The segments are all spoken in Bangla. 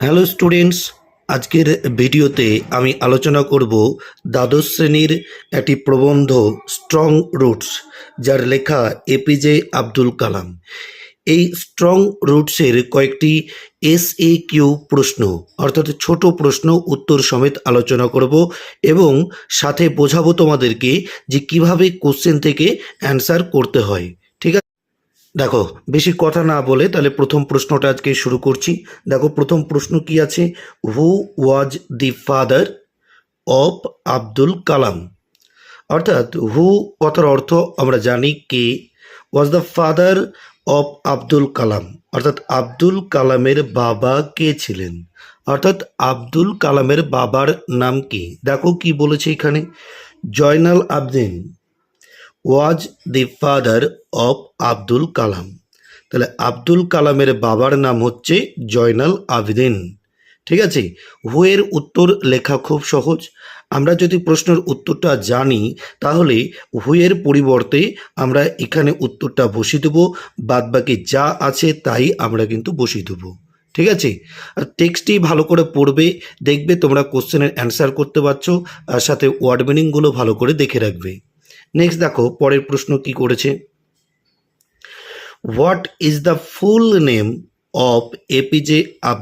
হ্যালো স্টুডেন্টস, আজকের ভিডিওতে আমি আলোচনা করব দ্বাদশ শ্রেণির একটি প্রবন্ধ, স্ট্রং রুটস, যার লেখা এপিজে আব্দুল কালাম। এই স্ট্রং রুটসের কয়েকটি এস এ কিউ প্রশ্ন, অর্থাৎ ছোট প্রশ্ন উত্তর সমেত আলোচনা করব এবং সাথে বোঝাবো তোমাদেরকে যে কীভাবে কোশ্চেন থেকে অ্যান্সার করতে হয়। দেখো, বেশি কথা না বলে তাহলে প্রথম প্রশ্নটা আজকে শুরু করছি। দেখো, প্রথম প্রশ্ন কি আছে? Who was the father of Abdul Kalam অর্থাৎ হু কথার অর্থ আমরা জানি কে? Was the father of Abdul Kalam অর্থাৎ আব্দুল কালামের বাবা কে ছিলেন? অর্থাৎ আব্দুল কালামের বাবার নাম কি? দেখো কি বলেছে এখানে। Jainulabdeen. Was the father of Abdul Kalam তাহলে আব্দুল কালামের বাবার নাম হচ্ছে জয়নাল আবদিন ঠিক আছে? হুয়ের উত্তর লেখা খুব সহজ। আমরা যদি প্রশ্নের উত্তরটা জানি, তাহলে হুয়ের পরিবর্তে আমরা এখানে উত্তরটা বসিয়ে দেবো। বাদবাকি যা আছে তাই আমরা কিন্তু বসিয়ে দেবো। ঠিক আছে? আর টেক্সটটি ভালো করে পড়বে, দেখবে তোমরা কোশ্চেনের অ্যান্সার করতে পারছ, আর সাথে ওয়ার্ড মিনিংগুলো ভালো করে দেখে রাখবে। নেক্সট দেখো, পরের প্রশ্ন কি করেছে? What is the full name of APJ আব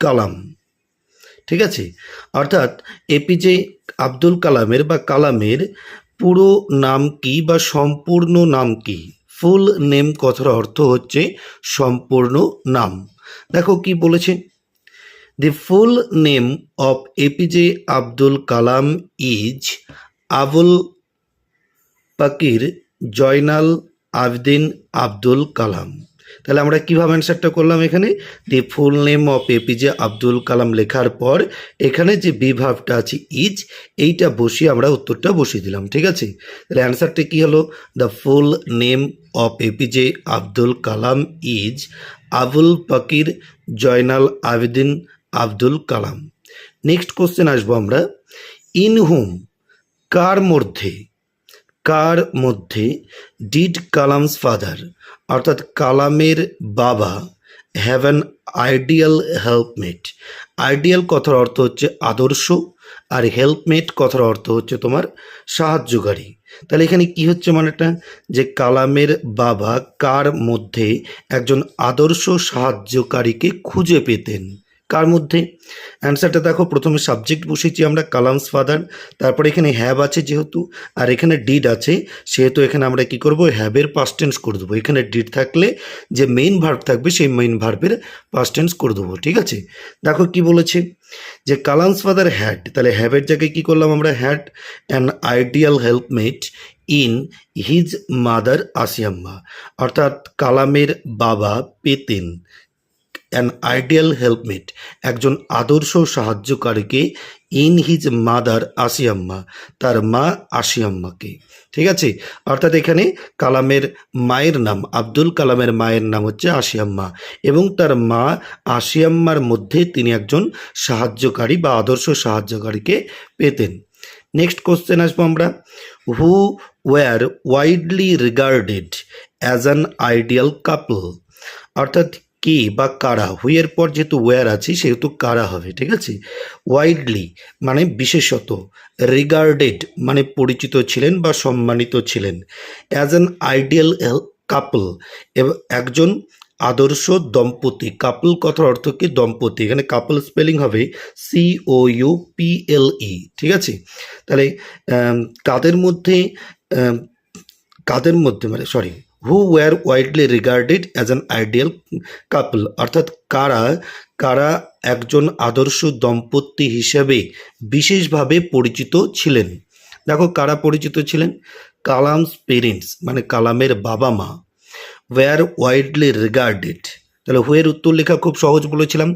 কালাম ঠিক আছে? অর্থাৎ এপিজে আব্দুল কালামের বা কালামের পুরো নাম কি বা সম্পূর্ণ নাম কি? ফুল নেম কথার অর্থ হচ্ছে সম্পূর্ণ নাম। দেখো কি বলেছে? The full name of APJ Abdul Kalam is Avul Pakir Jainulabdeen Abdul Kalam. তাহলে আমরা কীভাবে অ্যান্সারটা করলাম এখানে? The full name of APJ Abdul Kalam লেখার পর এখানে যে বিভাবটা আছে ইজ এইটা বসিয়ে আমরা উত্তরটা বসিয়ে দিলাম, ঠিক আছে? তাহলে অ্যান্সারটা কী হলো? The full name of APJ Abdul Kalam is Avul Pakir Jainulabdeen Abdul Kalam next question আসব আমরা। ইন হুম কার মধ্যে কার মধ্যে ডিড কালামস ফাদার, অর্থাৎ কালামের বাবা have an ideal helpmate ideal কথার অর্থ হচ্ছে আদর্শ, আর হেল্পমেট কথার অর্থ হচ্ছে তোমার সাহায্যকারী। তাহলে এখানে কি হচ্ছে মানেটা যে কালামের বাবা কার মধ্যে একজন আদর্শ সাহায্যকারীকে খুঁজে পেতেন? কার মধ্যে? অ্যান্সারটা দেখো, প্রথমে সাবজেক্ট বসেছি আমরা কালামস ফাদার তারপরে এখানে হ্যাব আছে যেহেতু, আর এখানে ডিড আছে, সেহেতু এখানে আমরা কি করব? হ্যাবের পাস্ট টেন্স করে দেবো। এখানে ডিড থাকলে যে মেইন ভার্ব থাকবে, সেই মেইন ভার্বের পাস্ট টেন্স করে দেবো, ঠিক আছে? দেখো কি বলেছে? যে কালামস ফাদার হ্যাড তাহলে হ্যাবের জায়গায় কি করলাম আমরা? Had an ideal helpmate in his mother Ashiamma অর্থাৎ কালামের বাবা পেতেন। অ্যান আইডিয়াল হেল্পমেট একজন আদর্শ সাহায্যকারীকে ইন হিজ মাদার আসিয়াম্মা তার মা আশিয়াম্মাকে ঠিক আছে? অর্থাৎ এখানে কালামের মায়ের নাম, আব্দুল কালামের মায়ের নাম হচ্ছে আশিয়াম্মা এবং তার মা আশিয়াম্মার মধ্যে তিনি একজন সাহায্যকারী বা আদর্শ সাহায্যকারীকে পেতেন। নেক্সট কোশ্চেন আসব আমরা। Who were widely regarded as an ideal couple অর্থাৎ কে বা কারা হুইয়ের পর যেহেতু ওয়ার আছে, সেহেতু কারা হবে, ঠিক আছে? ওয়াইডলি মানে বিশেষত রিগার্ডেড মানে পরিচিত ছিলেন বা সম্মানিত ছিলেন। অ্যাজ অ্যান আইডিয়াল কাপল এবং একজন আদর্শ দম্পতি কাপল কথার অর্থ কি? দম্পতি, এখানে কাপল স্পেলিং হবে C O U P L E ঠিক আছে? তাহলে কাদের মধ্যে কাদের মধ্যে মানে sorry who were widely regarded as an ideal couple অর্থাৎ কারা কারা একজন আদর্শ দম্পতি হিসেবে বিশেষভাবে পরিচিত ছিলেন? দেখো, কারা পরিচিত ছিলেন? কালামস পেরেন্টস মানে কালামের বাবা মা ওয়ার ওয়াইডলি রিগার্ডেড তাহলে হুয়ের উত্তর লেখা খুব সহজ বলেছিলাম।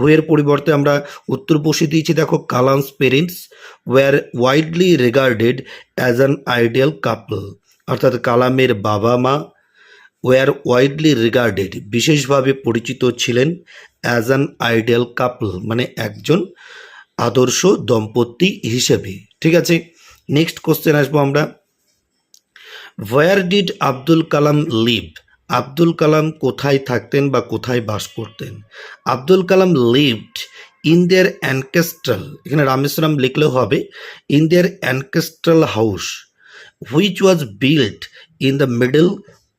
হুয়ের পরিবর্তে আমরা উত্তর বসিয়ে দিয়েছি, দেখো, Kalam's parents were widely regarded as an ideal couple অর্থাৎ কালামের বাবা মা ওয়ার ওয়াইডলি রিগার্ডেড বিশেষভাবে পরিচিত ছিলেন অ্যাজ অ্যান আইডিয়াল কাপল মানে একজন আদর্শ দম্পতি হিসেবে। ঠিক আছে? নেক্সট কোশ্চেন আসব আমরা। Where did Abdul Kalam live Abdul Kalam কোথায় থাকতেন বা কোথায় বাস করতেন? Abdul Kalam lived in their ancestral এখানে রামেশ্বরম লিখলেও হবে in their ancestral house which was built in the middle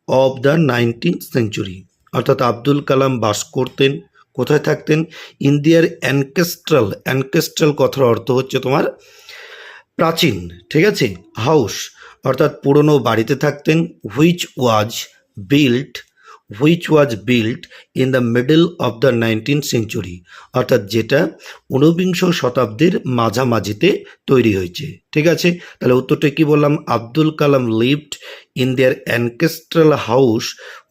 of the nineteen century অর্থাৎ আব্দুল কালাম বাস করতেন, কোথায় থাকতেন? ইন্ডিয়ার অ্যানকেস্ট্রাল অ্যানকেস্ট্রাল কথার অর্থ হচ্ছে তোমার প্রাচীন, ঠিক আছে? হাউস, অর্থাৎ পুরনো বাড়িতে থাকতেন which was built which was built in the middle of the nineteen century অর্থাৎ যেটা ঊনবিংশ শতাব্দীর মাঝামাঝিতে তৈরি হয়েছে। ঠিক আছে? তাহলে উত্তরটা কি বললাম? Abdul Kalam lived in their ancestral house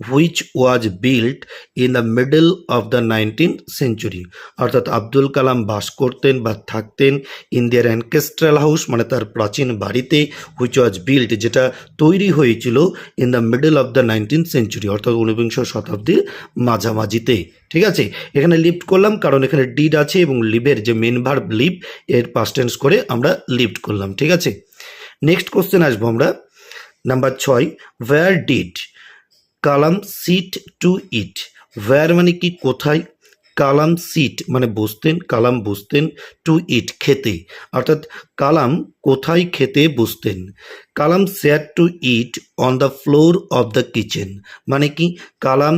which was built in the middle of the nineteen century অর্থাৎ আব্দুল কালাম বাস করতেন বা থাকতেন ইন দেয়ার অ্যানকেস্ট্রাল হাউস মানে তার প্রাচীন বাড়িতে হুইচ ওয়াজ বিল্ট যেটা তৈরি হয়েছিল in the middle of the nineteen century অর্থাৎ ঊনবিংশ শতাব্দীর মাঝামাঝিতে। ঠিক আছে? এখানে লিফট করলাম, কারণ এখানে ডিড আছে এবং লিভের যে মেন ভার্ব লিভ এর পাস্ট টেন্স করে আমরা লিফট করলাম। ঠিক আছে? নেক্সট কোশ্চেন আসব আমরা। নাম্বার ছয় where did Kalam sit to eat where মানে কি কোথায় কালাম সিট মানে বসতেন কালাম বসতেন টু ইট খেতে। অর্থাৎ কালাম কোথায় খেতে বসতেন Kalam sat to eat on the floor of the kitchen মানে কি? কালাম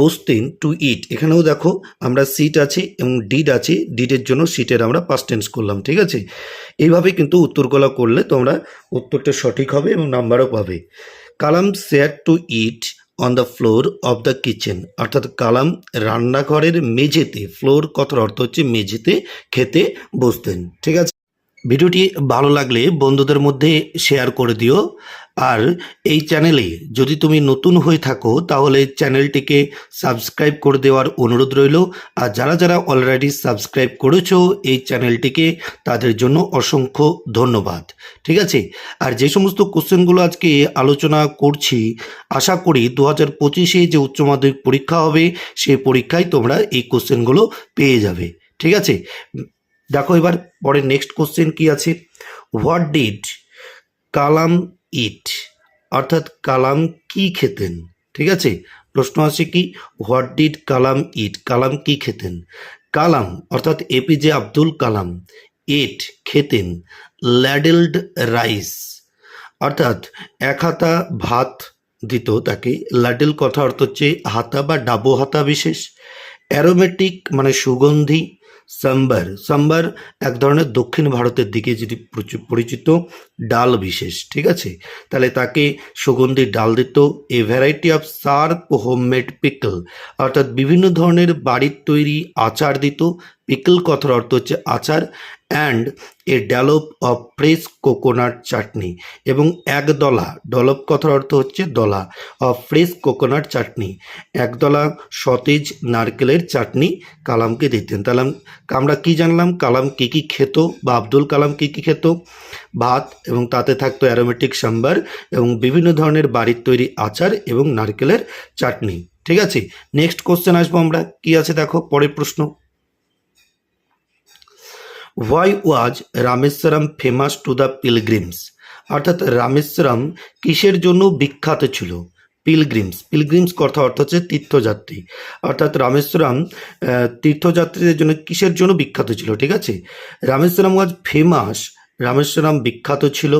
বসতেন টু ইট এখানেও দেখো আমরা সিট আছে এবং ডিড আছে। ডিডের জন্য সিটের আমরা পাস্ট টেন্স করলাম, ঠিক আছে? এইভাবে কিন্তু উত্তরগুলো করলে তোমরা উত্তরটা সঠিক হবে এবং নাম্বারও পাবে। Kalam sat to eat on the floor of the kitchen অর্থাৎ কালাম রান্নাঘরের মেঝেতে ফ্লোর কথার অর্থ হচ্ছে মেঝেতে খেতে বসতেন। ঠিক আছে? ভিডিওটি ভালো লাগলে বন্ধুদের মধ্যে শেয়ার করে দিও। আর এই চ্যানেলে যদি তুমি নতুন হয়ে থাকো, তাহলে চ্যানেলটিকে সাবস্ক্রাইব করে দেওয়ার অনুরোধ রইল। আর যারা যারা অলরেডি সাবস্ক্রাইব করেছ, এই চ্যানেলটিকে তাদের জন্য অসংখ্য ধন্যবাদ। ঠিক আছে? আর যে সমস্ত কোশ্চেনগুলো আজকে আলোচনা করছি, আশা করি দু হাজার পঁচিশে যে উচ্চ মাধ্যমিক পরীক্ষা হবে সেই পরীক্ষায় তোমরা এই কোশ্চেনগুলো পেয়ে যাবে। ঠিক আছে? দেখো এবার পরে নেক্সট কোশ্চেন কি আছে? What did Kalam eat. অর্থাৎ কালাম কি খেতেন? ঠিক আছে? প্রশ্ন আছে কি, হোয়াট ডিড কালাম ইট? কালাম কি খেতেন? কালাম, অর্থাৎ এপিজে আব্দুল কালাম, ইট খেতেন। ল্যাডেলড রাইস, অর্থাৎ এক হাতা ভাত দিত তাকে। ল্যাডেল কথা অর্থ হচ্ছে হাতা বা ডাবো হাতা বিশেষ। অ্যারোমেটিক মানে সুগন্ধি সাম্বার। সাম্বার এক ধরনের দক্ষিণ ভারতের দিকে যেটি পরিচিত ডাল বিশেষ, ঠিক আছে? তাহলে তাকে সুগন্ধি ডাল দিত a variety of sharp homemade pickle অর্থাৎ বিভিন্ন ধরনের বাড়ির তৈরি আচার দিত। পিকল কথার অর্থ হচ্ছে আচার। And a dollop of fresh coconut chutney এবং এক দলা ডলপ কথার অর্থ হচ্ছে দলা অফ ফ্রেশ কোকোনাট চাটনি একদলা সতেজ নারকেলের চাটনি কালামকে দিতেন। তাহলে আমরা কি জানলাম? কালাম কী কী খেত বা আব্দুল কালাম কী কী খেত? ভাত এবং তাতে থাকতো অ্যারোমেটিক সাম্বার এবং বিভিন্ন ধরনের বাড়ির তৈরি আচার এবং নারকেলের চাটনি ঠিক আছে? নেক্সট কোশ্চেন আসব আমরা। কি আছে দেখো? পরের প্রশ্ন। Why was Rameswaram famous to the pilgrims অর্থাৎ রামেশ্বরম কিসের জন্য বিখ্যাত ছিল? পিলগ্রিমস পিলগ্রিমস কথা অর্থ হচ্ছে তীর্থযাত্রী। অর্থাৎ রামেশ্বরম তীর্থযাত্রীদের জন্য কিসের জন্য বিখ্যাত ছিল? ঠিক আছে? রামেশ্বরম ওয়াজ ফেমাস রামেশ্বরম বিখ্যাত ছিল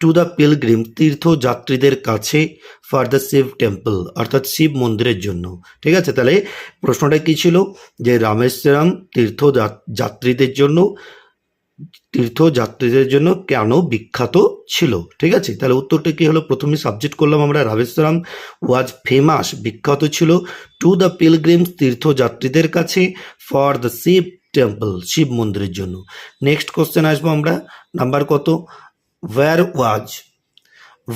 টু দ্য পিলগ্রিম তীর্থযাত্রীদের কাছে ফর দ্য শিব টেম্পল অর্থাৎ শিব মন্দিরের জন্য। ঠিক আছে? তাহলে প্রশ্নটা কি ছিল? যে রামেশ্বরম তীর্থ যাত্রীদের জন্য, তীর্থযাত্রীদের জন্য কেন বিখ্যাত ছিল? ঠিক আছে? তাহলে উত্তরটা কি হলো? প্রথমে সাবজেক্ট করলাম আমরা, রামেশ্বরম ওয়াজ ফেমাস বিখ্যাত ছিল। টু দ্য পিলগ্রিমস তীর্থযাত্রীদের কাছে for the Shiva temple Shiva মন্দিরের জন্য। নেক্সট কোশ্চেন আসব আমরা। নাম্বার কত? Where was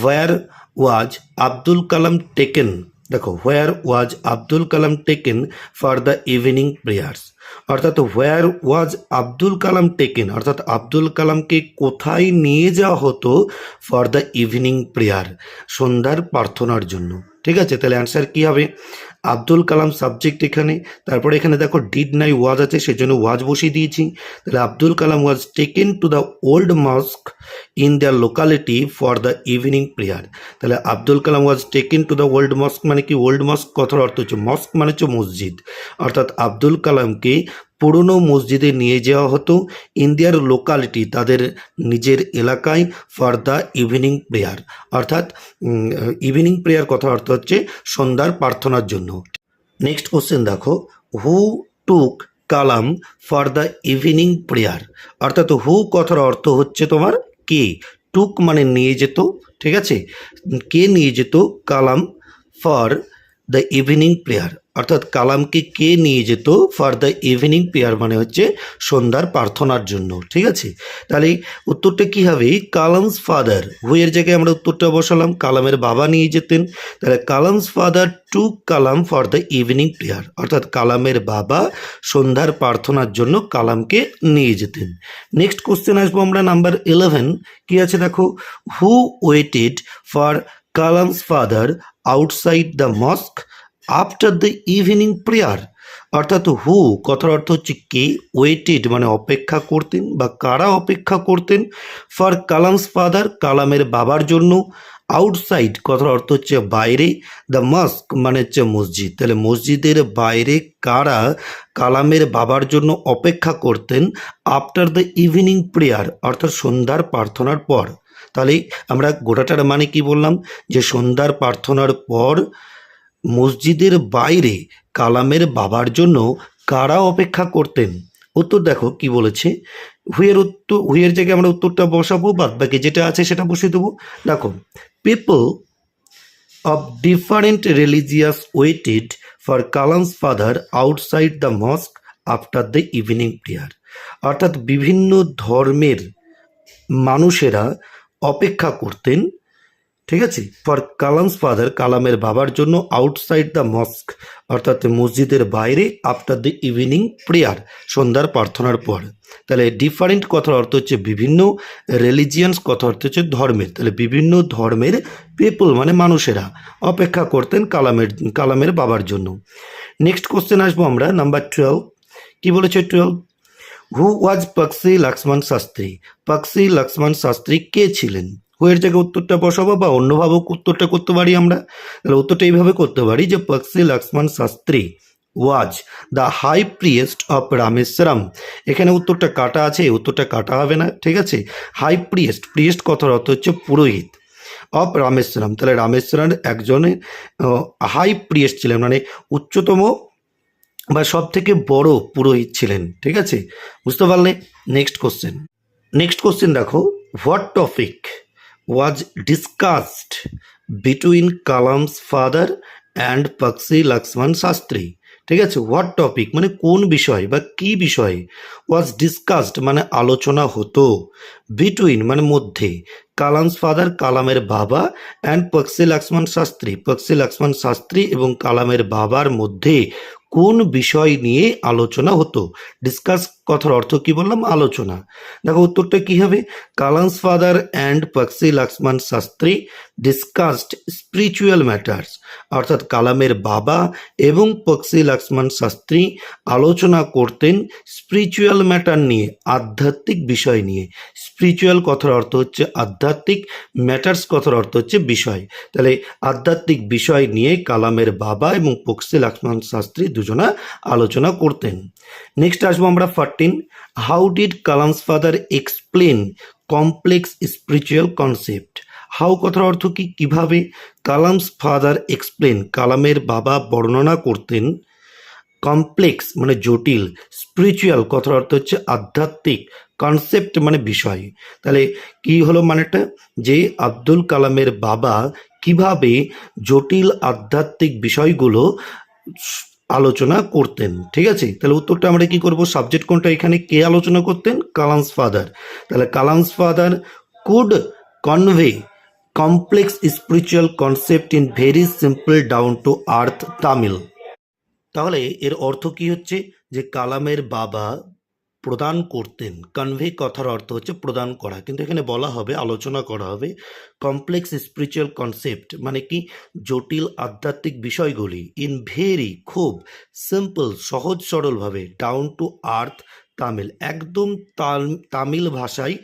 where was Abdul Kalam taken. দেখো where was Abdul Kalam taken for the evening prayers. অর্থাৎ where was Abdul Kalam taken, অর্থাৎ আব্দুল কালামকে কোথায় নিয়ে যাওয়া হতো? ফর দ্য ইভিনিং প্রেয়ার, সন্ধ্যার প্রার্থনার জন্য। ঠিক আছে? তাহলে অ্যান্সার কী হবে? আব্দুল কালাম সাবজেক্ট এখানে। তারপরে এখানে দেখো ডিড নাই ওয়াজ আছে, সেজন্য ওয়াজ বসিয়ে দিয়েছি। তাহলে Abdul Kalam was taken to the old mosque in the locality for the evening prayer তাহলে Abdul Kalam was taken to the old mosque মানে কি? ওল্ড মস্ক কথার অর্থ হচ্ছে মস্ক মানে হচ্ছে মসজিদ। অর্থাৎ আব্দুল কালামকে পুরনো মসজিদে নিয়ে যাওয়া হতো। ইন্ডিয়ার লোকালিটি তাদের নিজের এলাকায় ফর দ্য ইভিনিং প্রেয়ার অর্থাৎ ইভিনিং প্রেয়ার কথা অর্থ হচ্ছে সন্ধ্যার প্রার্থনার জন্য। নেক্সট কোশ্চেন দেখো। Who took Kalam for the evening prayer অর্থাৎ হু কথার অর্থ হচ্ছে তোমার কে? টুক মানে নিয়ে যেত, ঠিক আছে? কে নিয়ে যেত Kalam for the evening prayer অর্থাৎ কালামকে কে নিয়ে যেত? ফর দ্য ইভিনিং প্রেয়ার মানে হচ্ছে সন্ধ্যার প্রার্থনার জন্য, ঠিক আছে? তাহলে উত্তরটা কী হবে? কালামস ফাদার হুয়ের জায়গায় আমরা উত্তরটা বসালাম, কালামের বাবা নিয়ে যেতেন। তাহলে Kalam's father to Kalam for the evening prayer অর্থাৎ কালামের বাবা সন্ধ্যার প্রার্থনার জন্য কালামকে নিয়ে যেতেন। নেক্সট কোশ্চেন আসব আমরা নাম্বার ইলেভেন কি আছে দেখো? Who waited for Kalam's father outside the mosque after the evening prayer অর্থাৎ হু কথার অর্থ হচ্ছে কে ওয়েটেড মানে অপেক্ষা করতেন বা কারা অপেক্ষা করতেন ফর কালামস ফাদার কালামের বাবার জন্য আউটসাইড কথার অর্থ হচ্ছে বাইরে দ্য মস্ক মানে হচ্ছে মসজিদ। তাহলে মসজিদের বাইরে কারা কালামের বাবার জন্য অপেক্ষা করতেন আফটার দ্য ইভিনিং প্রেয়ার অর্থাৎ সন্ধ্যার প্রার্থনার পর। তাহলে আমরা গোটাটার মানে কি বললাম? যে সন্ধ্যার প্রার্থনার পর মসজিদের বাইরে কালামের বাবার জন্য কারা অপেক্ষা করতেন? উত্তর দেখো, কি বলেছে? হুইয়ের উত্তর, হুইয়ের জায়গায় আমরা উত্তরটা বসাবো বাদ বাকি যেটা আছে সেটা বসিয়ে দেবো। দেখো people of different religious waited for Kalam's father outside the mosque after the evening prayer অর্থাৎ বিভিন্ন ধর্মের মানুষেরা অপেক্ষা করতেন, ঠিক আছে? ফর কালামস ফাদার কালামের বাবার জন্য আউটসাইড দ্য মস্ক অর্থাৎ মসজিদের বাইরে আফটার দ্য ইভিনিং প্রেয়ার সন্ধ্যার প্রার্থনার পর। তাহলে ডিফারেন্ট কথার অর্থ হচ্ছে বিভিন্ন রিলিজিয়ান্স কথা অর্থ হচ্ছে ধর্মের। তাহলে বিভিন্ন ধর্মের পিপল মানে মানুষেরা অপেক্ষা করতেন কালামের কালামের বাবার জন্য। নেক্সট কোশ্চেন আসব আমরা নাম্বার টুয়েলভ কী বলেছে twelve who was Pakshi Lakshmana Sastry Pakshi Lakshmana Sastry কে ছিলেন? হুয়ের জায়গায় উত্তরটা বসাবো বা অন্যভাবে উত্তরটা করতে পারি আমরা? তাহলে উত্তরটা এইভাবে করতে পারি যে Pakshi Lakshmana Sastry was the high priest of Rameswaram এখানে উত্তরটা কাটা আছে উত্তরটা কাটা হবে না, ঠিক আছে? হাই প্রিয়েস্ট প্রিয়েস্ট কথার অর্থ হচ্ছে পুরোহিত অফ রামেশ্বরম তাহলে রামেশ্বরম একজনের হাই প্রিয়েস্ট ছিলেন মানে উচ্চতম বা সব থেকে বড় পুরোহিত ছিলেন, ঠিক আছে? বুঝতে পারলে নেক্সট কোশ্চেন নেক্সট কোশ্চেন দেখো what topic was discussed between Kalam's father and Pakshi Lakshmana Sastry ঠিক আছে? হোয়াট টপিক মানে কোন বিষয় বা কি বিষয়ে ওয়াজ ডিসকাসড মানে আলোচনা হতো বিটুইন মানে মধ্যে কালামস ফাদার কালামের বাবা অ্যান্ড পক্সি লক্ষ্মণ শাস্ত্রী পক্সি লক্ষ্মণ শাস্ত্রী এবং কালামের বাবার মধ্যে কোন বিষয় নিয়ে আলোচনা হতো? ডিসকাস কথার অর্থ কি বললাম? আলোচনা। দেখো, উত্তরটা কি হবে? Kalam's father and Pakshi Lakshmana Sastry discussed spiritual matters অর্থাৎ কালামের বাবা এবং পক্সি লক্ষ্মণ শাস্ত্রী আলোচনা করতেন স্পিরিচুয়াল ম্যাটার নিয়ে, আধ্যাত্মিক বিষয় নিয়ে। স্পিরিচুয়াল কথার অর্থ হচ্ছে আধ্যাত্মিক ম্যাটার্স কথার অর্থ হচ্ছে বিষয়। তাহলে আধ্যাত্মিক বিষয় নিয়ে কালামের বাবা এবং পক্সি লক্ষ্মণ শাস্ত্রী দুজনা আলোচনা করতেন। নেক্সট আসব আমরা fourteen how did Kalam's father explain complex spiritual concept how কথার অর্থ কি? কীভাবে কালামস ফাদার এক্সপ্লেন কালামের বাবা বর্ণনা করতেন কমপ্লেক্স মানে জটিল স্পিরিচুয়াল কথার অর্থ হচ্ছে আধ্যাত্মিক কনসেপ্ট মানে বিষয়। তাহলে কি হলো মানেটা যে আব্দুল কালামের বাবা কীভাবে জটিল আধ্যাত্মিক বিষয়গুলো আলোচনা করতেন, ঠিক আছে? তাহলে উত্তরটা আমরা কি করব? সাবজেক্ট কোনটা? এখানে কে আলোচনা করতেন? কালামস ফাদার। তাহলে Kalam's father could convey complex spiritual concept in very simple down to earth Tamil তাহলে এর অর্থ কি হচ্ছে? যে কালামের বাবা প্রদান করতেন। কনভে কথার অর্থ হচ্ছে প্রদান করা। কিন্তু এখানে বলা হবে, আলোচনা করা হবে কমপ্লেক্স স্পিরিচুয়াল কনসেপ্ট মানে কি? জটিল আধ্যাত্মিক বিষয়গুলি ইন ভেরি খুব সিম্পল সহজ, সরলভাবে ডাউন টু আর্থ তামিল। একদম তামিল ভাষায়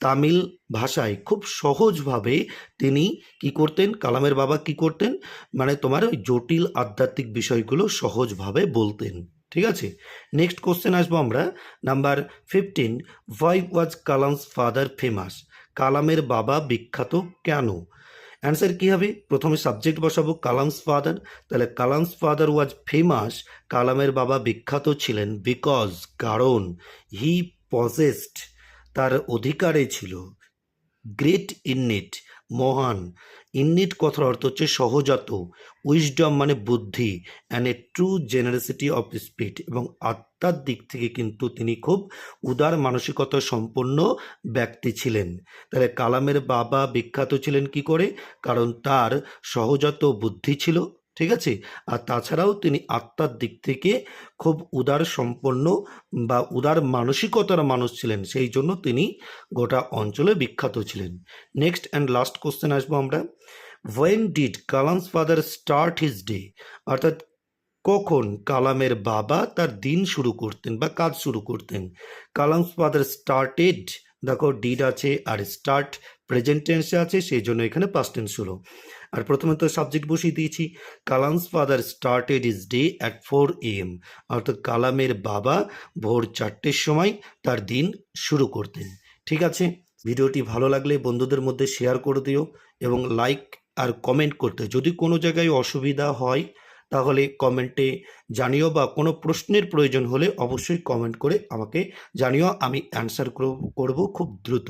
তামিল ভাষায় খুব সহজভাবে তিনি কি করতেন? কালামের বাবা কি করতেন? মানে তোমার ওই জটিল আধ্যাত্মিক বিষয়গুলো সহজভাবে বলতেন। ঠিক আছে? নেক্সট কোশ্চেন আসব আমরা। Number fifteen why was Kalam's father famous কালামের বাবা বিখ্যাত কেন? অ্যান্সার কী হবে? প্রথমে সাবজেক্ট বসাবো কালামস ফাদার তাহলে কালামস ফাদার ওয়াজ ফেমাস কালামের বাবা বিখ্যাত ছিলেন বিকজ কারণ হি পজেস্ট তার অধিকারে ছিল। গ্রেট ইননিট মহান। ইন্নিট কথার অর্থ হচ্ছে সহজাত উইজডম মানে বুদ্ধি and a true generosity of speed এবং আত্মার দিক থেকে কিন্তু তিনি খুব উদার মানসিকতা সম্পন্ন ব্যক্তি ছিলেন। তাহলে কালামের বাবা বিখ্যাত ছিলেন কি করে? কারণ তার সহজাত বুদ্ধি ছিল। ঠিক আছে? আর তাছাড়াও তিনি আত্মার দিক থেকে খুব উদার সম্পন্ন বা উদার মানসিকতার মানুষ ছিলেন। সেই জন্য তিনি গোটা অঞ্চলে বিখ্যাত ছিলেন। নেক্সট অ্যান্ড লাস্ট কোশ্চেন আসব আমরা। When did Kalam's father start his day অর্থাৎ কখন কালামের বাবা তার দিন শুরু করতেন বা কাজ শুরু করতেন? কালামস ফাদার স্টার্টেড দেখো ডিড আছে আর স্টার্ট প্রেজেন্ট টেন্সে আছে, সেই জন্য এখানে পাস্ট টেন্স হলো। আর প্রথমে তো সাবজেক্ট বসিয়ে দিয়েছি। Kalam's father started his day at four AM অর্থাৎ কালামের বাবা ভোর চারটের সময় তার দিন শুরু করতেন। ঠিক আছে? ভিডিওটি ভালো লাগলে বন্ধুদের মধ্যে শেয়ার করে দিও এবং লাইক আর কমেন্ট করতে। যদি কোনো জায়গায় অসুবিধা হয়, তাহলে কমেন্টে জানিও বা কোনো প্রশ্নের প্রয়োজন হলে অবশ্যই কমেন্ট করে আমাকে জানিও, আমি অ্যান্সার করব খুব দ্রুত।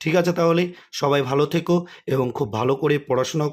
ঠিক আছে তাহলে? সবাই ভালো থেকো এবং খুব ভালো করে পড়াশোনা